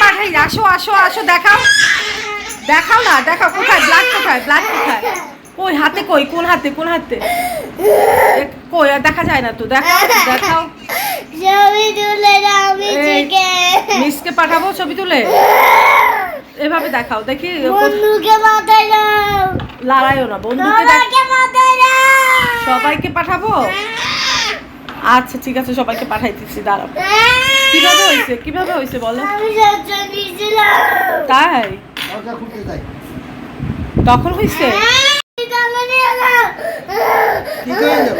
পাঠাই আসো আসো আসো দেখাও। দেখাও না দেখাও কোথায়? ব্লাড কোথায়? ব্লাড কোথায়? কই হাতে কই? কোন হাতে? কোন হাতে? কই আর দেখা যায় না তো। দেখাও দেখাও। ছবি তুলে মিসকে পাঠাবো ছবি তুলে? এভাবে দেখাও। দেখি বন্ধুকে মাথায় দাও। লড়াইও না বন্ধুকে মাথায় সবাইকে পাঠাবো? আচ্ছা ঠিক আছে সবাইকে পাঠাই দিচ্ছি দাঁড়াও। কীভাবে হয়েছে? কীভাবে হয়েছে বলো? তাই? তখন হয়েছে? হয়ে হয়ে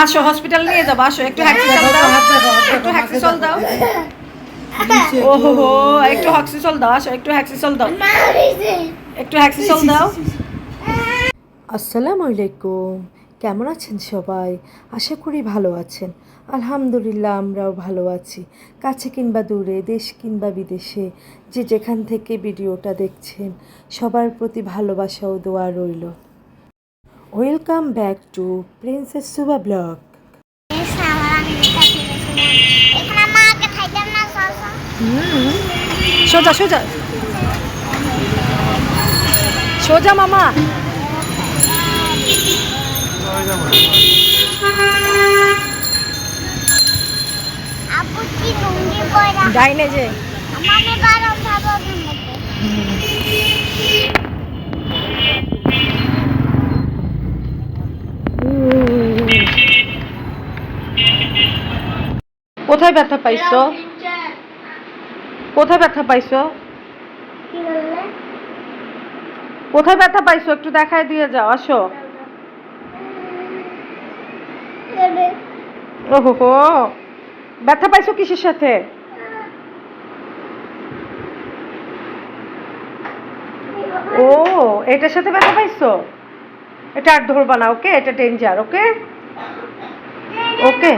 আসো হসপিটাল নিয়ে যাব আসো একটু হ্যাক্সিসল দাও, একটু হ্যাক্সিসল দাও। নিচে ও হো একটু- হো একটু হ্যাক্সিসল দাও আসো একটু হ্যাক্সিসল দাও। একটু হ্যাক্সিসল দাও। সি। আসসালামু আলাইকুম। কেমন আছেন সবাই? আশা করি ভালো আছেন। আলহামদুলিল্লাহ, আমরাও ভালো আছি। কাছে কিংবা দূরে, দেশ কিংবা বিদেশে, যে যেখান থেকে ভিডিওটা দেখছেন, সবার প্রতি ভালোবাসা ও দোয়া রইল। Welcome back to princess Suba vlog. সোজা সোজা। সোজা মামা। ডাইনে যে। কোথায় ব্যথা পাইছো? কোথায় ব্যথা পাইছো? কোথায় ব্যথা পাইছো? একটু দেখায় দিয়ে যাও আসো। ওহো ব্যথা পাইছো কিসের সাথে? ও, এটার সাথে ব্যথা পাইছো? এটা আর ধরবা না, ওকে? এটা ডেঞ্জার ওকে? ওকে?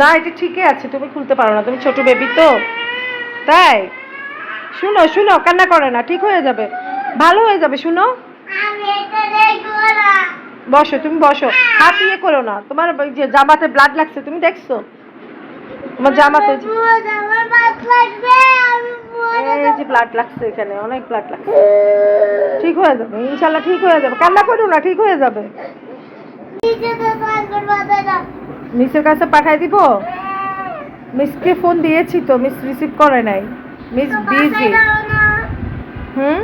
না, এটা ঠিকই আছে, তুমি খুলতে পারো না, তুমি ছোট বেবি তো। তাই? শুনো শুনো, কান্না করে না, ঠিক হয়ে যাবে। ভালো হয়ে যাবে, শুনো। বসো তুমি বসো। হাত ইয়ে করো না। তোমার যে জামাতে ব্লাড লাগছে তুমি দেখছ? তোমার জামাতে এই যে ব্লাড লাগছে এখানে অনেক ব্লাড লাগছে। ঠিক হয়ে যাবে ইনশাল্লাহ ঠিক হয়ে যাবে। কান্না করো না ঠিক হয়ে যাবে। মিসের কাছে পাঠাই দিব? মিসকে ফোন দিয়েছি তো মিস রিসিভ করে নাই। মিস বিজি হুম?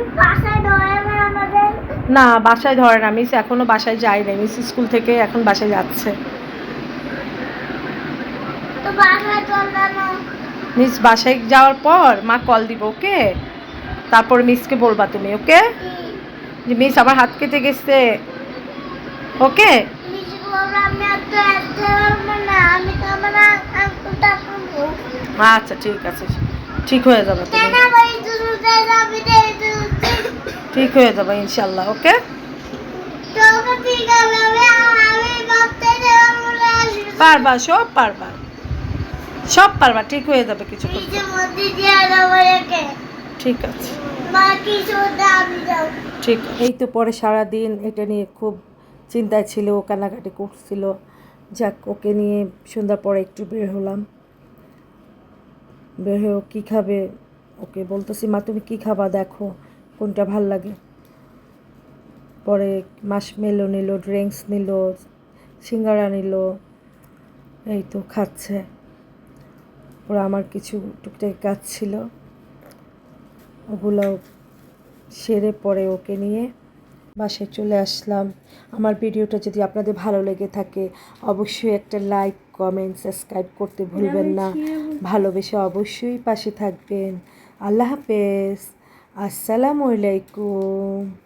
না বাসায় ধরে না মিস এখনও বাসায় যায় নাই মিস স্কুল থেকে এখন বাসায় যাচ্ছে। মিস বাসায় যাওয়ার পর মা কল দিব ওকে? তারপর মিসকে বলবা তুমি ওকে? যে মিস আমার হাত কেটে গেছে। ওকে? আচ্ছা ঠিক আছে ঠিক হয়ে যাবে। ঠিক হয়ে যাবে ইনশাল্লাহ ওকে? পারবা সব পারবা। সব পারবা ঠিক হয়ে যাবে কিছু ঠিক আছে। ঠিক এই তো পরে সারাদিন এটা নিয়ে খুব চিন্তায় ছিল ও কান্নাকাটি করছিল। যাক ওকে নিয়ে সন্ধ্যার পরে একটু বের হলাম। বের হয়ে ও কী খাবে? ওকে বলতেছি মা তুমি কী খাবা? দেখো। কোনটা ভালো লাগে? পরে মাসমেলো নিল ড্রিঙ্কস নিল সিঙ্গারা নিল এই তো খাচ্ছে। ওরা আমার কিছু টুকটাক কাজ ছিল। ওগুলো সেরে পরে ওকে নিয়ে বাসায় চলে আসলাম। আমার ভিডিওটা যদি আপনাদের ভালো লেগে থাকে অবশ্যই একটা লাইক কমেন্ট সাবস্ক্রাইব করতে ভুলবেন না। ভালোবেসে অবশ্যই পাশে থাকবেন। আল্লাহ হাফেজ। আসসালামু আলাইকুম।